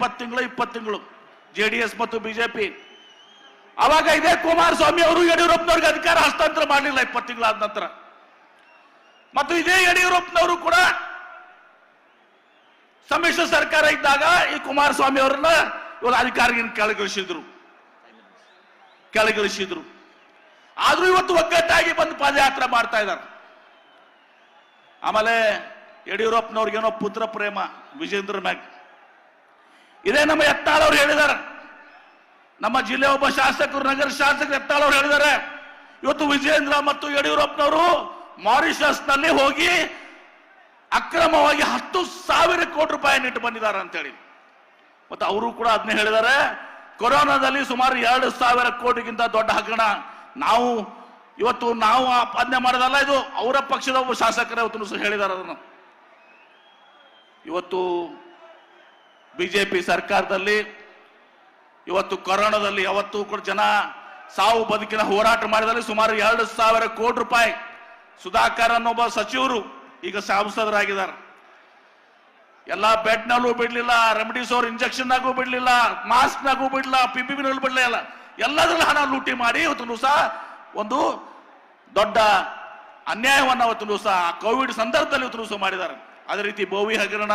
ತಿಂಗಳು, ಇಪ್ಪತ್ತು ತಿಂಗಳು. ಜೆ ಡಿ ಎಸ್ ಮತ್ತು ಬಿಜೆಪಿ ಅವಾಗ ಇದೇ ಕುಮಾರಸ್ವಾಮಿ ಅವರು ಯಡಿಯೂರಪ್ಪನವ್ರಿಗೆ ಅಧಿಕಾರ ಹಸ್ತಾಂತರ ಮಾಡಲಿಲ್ಲ ಇಪ್ಪತ್ತು ತಿಂಗಳಾದ ನಂತರ. ಮತ್ತು ಇದೇ ಯಡಿಯೂರಪ್ಪನವರು ಕೂಡ ಸಮ್ಮಿಶ್ರ ಸರ್ಕಾರ ಇದ್ದಾಗ ಈ ಕುಮಾರಸ್ವಾಮಿ ಅವರನ್ನ ಇವರು ಅಧಿಕಾರಿಯನ್ನು ಕೆಳಗಿಳಿಸಿದ್ರು. ಕೆಳಗಿಳಿಸಿದ್ರು. ಆದ್ರೂ ಇವತ್ತು ಒಗ್ಗಟ್ಟಾಗಿ ಬಂದು ಪಾದಯಾತ್ರೆ ಮಾಡ್ತಾ ಇದ್ದಾರೆ. ಆಮೇಲೆ ಯಡಿಯೂರಪ್ಪನವ್ರಿಗೇನೋ ಪುತ್ರ ಪ್ರೇಮ, ವಿಜೇಂದ್ರ ಮ್ಯಾಗ್. ಇದೇ ನಮ್ಮ ಎತ್ತಾಳವ್ರು ಹೇಳಿದ್ದಾರೆ ನಮ್ಮ ಜಿಲ್ಲೆ ಒಬ್ಬ ಶಾಸಕರು, ನಗರ ಶಾಸಕರು ಎತ್ತಾಳವ್ರು ಹೇಳಿದ್ದಾರೆ ಇವತ್ತು ವಿಜೇಂದ್ರ ಮತ್ತು ಯಡಿಯೂರಪ್ಪನವರು ಮಾರಿಷಸ್ನಲ್ಲಿ ಹೋಗಿ ಅಕ್ರಮವಾಗಿ ಹತ್ತು ಸಾವಿರ ಕೋಟಿ ರೂಪಾಯಿ ಇಟ್ಟು ಬಂದಿದ್ದಾರೆ ಅಂತೇಳಿ ಮತ್ತು ಅವರು ಕೂಡ ಅದನ್ನ ಹೇಳಿದ್ದಾರೆ ಕೊರೋನಾದಲ್ಲಿ ಸುಮಾರು ಎರಡು ಸಾವಿರ ಕೋಟಿಗಿಂತ ದೊಡ್ಡ ಹಗರಣ. ನಾವು ಇವತ್ತು ನಾವು ಆಪಾದನೆ ಮಾಡೋದಲ್ಲ ಇದು, ಅವರ ಪಕ್ಷದ ಒಬ್ಬ ಶಾಸಕರೇ ಇವತ್ತು ಹೇಳಿದ್ದಾರೆ ಅದನ್ನು. ಇವತ್ತು ಬಿಜೆಪಿ ಸರ್ಕಾರದಲ್ಲಿ ಇವತ್ತು ಕೊರೋನಾದಲ್ಲಿ ಯಾವತ್ತೂ ಕೂಡ ಜನ ಸಾವು ಬದುಕಿನ ಹೋರಾಟ ಮಾಡಿದಲ್ಲಿ ಸುಮಾರು ಎರಡು ಸಾವಿರ ಕೋಟಿ ರೂಪಾಯಿ ಸುಧಾಕರ್ ಅನ್ನೊಬ್ಬ ಸಚಿವರು ಈಗ ಸಂಸದರಾಗಿದ್ದಾರೆ ಎಲ್ಲ ಬೆಡ್ ನಲ್ಲೂ ಬಿಡ್ಲಿಲ್ಲ ರೆಮಿಡಿಸೋರ್ ಇಂಜೆಕ್ಷನ್ ಬಿಡಲಿಲ್ಲ ಬಿಡ್ಲಿಲ್ಲ ಮಾಸ್ಕ್ ನಾಗೂ ಬಿಡ್ಲಿಲ್ಲ ಪಿ ಪಿ ನಲ್ಲಿ ಬಿಡಲಿಲ್ಲ ಎಲ್ಲದ್ರಲ್ಲಿ ಹಣ ಲೂಟಿ ಮಾಡಿ ಇವತ್ತು ಸಹ ಒಂದು ದೊಡ್ಡ ಅನ್ಯಾಯವನ್ನು ಅವತ್ತು ಸಹ ಕೋವಿಡ್ ಸಂದರ್ಭದಲ್ಲಿ ಇವತ್ತು ಮಾಡಿದ್ದಾರೆ. ಅದೇ ರೀತಿ ಬೋವಿ ಹಗರಣ